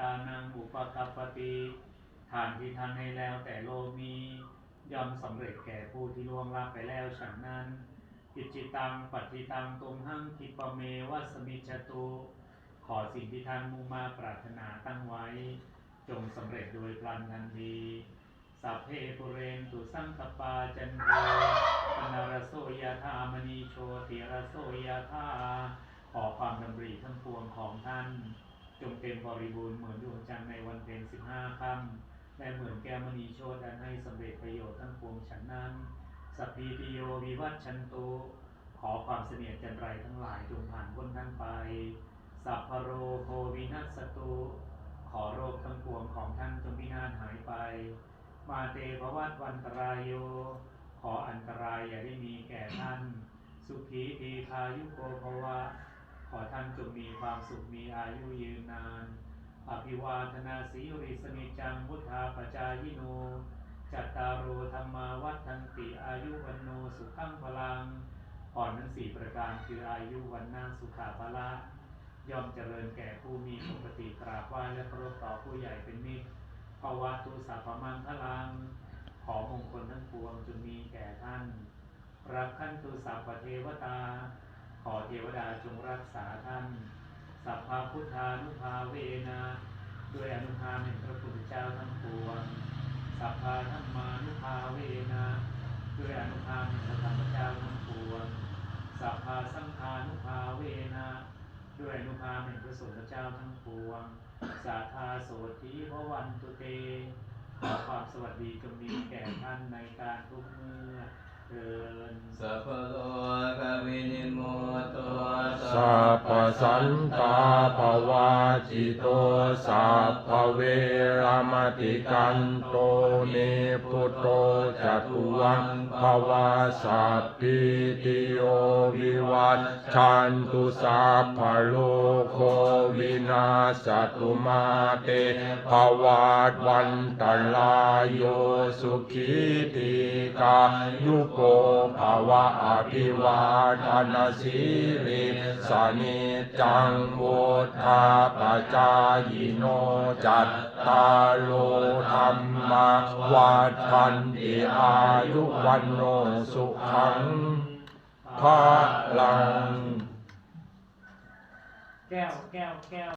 ตานังอุปกัปปติทานที่ท่านให้แล้วแต่โลกนี้ย่อมสำเร็จแก่ผู้ที่ล่วงลับไปแล้วฉันนั้นกิจิตังปฏิตังตุมหังคิปะเมวัสมิจจตุขอสิ่งที่ท่านมุ่งมาปรารถนาตั้งไว้ จงสำเร็จโดยพลันทันทีสัพเพปุเรนตุสังกปาจันโทปนารโสยธามณีโชติรโสยธาขอความดำริทั้งปวงของท่าน จงเต็มบริบูรณ์เหมือนดวงจันทร์ในวันเพ็ญสิบห้าค่ำและเหมือนแก้วมณีโชตอันให้สำเร็จประโยชน์ทั้งปวงฉันนั้นสัพพีติโยวิวัชชันตุขอความเสนียดจันไรทั้งหลายจงผ่านพ้นท่านไปสัพพโรโควินัสตุขอโรคทั้งปวงของท่านจงพินาศหายไป มาเตภวัตวันตรายโย ขออันตรายอย่าได้มีแก่ท่าน สุขีทีคายุโกภวะขอท่า จงมีความสุขมีอายุยืนนาน อภิวาทนาสีริสนิจังพุทธาปจายโน จัตตารโอธรรมาวัฒนติอายุวันโนสุขังพลังพรทั้งสี่ประการคืออายุวันนาสุขาภละย่อมเจริญแก่ผู้มีปกติกราบไหว้และเคารพต่อผู้ใหญ่เป็นมิตรภาวะตุสัพพมังคลัง ขอมงคลทั้งปวงจงมีแก่ท่านรักขันตุสัพพเทวตา ขอเทวดาจงรักษาท่าน สัพพพุทธานุภาเวนะด้วยอนุภาพแห่งพระพุทธเจ้าทั้งปวง สัพพาธรรมานุภาเวนะด้วยอนุภาพแห่งพระธรรมเจ้าทั้งปวง สัพพาสังฆานุภาเวนะด้วยอนุภาพแห่งพระสงฆ์เจ้าทั้งปวง สาธาโสธีพระวันตุเต ขอความสวัสดีจงมีแก่ท่านในการทุกเมื่อเดินสัพพโลกวินิโม สัพสันตาภวาจิโตสัพเวรมติกันโตเนพุโตจตุวังภวาสัพพิติโยวิวัตชันตุสัพพโลโค วินาสตุมาเตภวัตวันตลายโยสุขีติกายุโกภวะอภิวาทนาสิริสนิจังโวธาปจายโนจัตตาโลธรรมวัฏันติอายุวันโนสุขังภาลัง แก้วแก้วแก้ว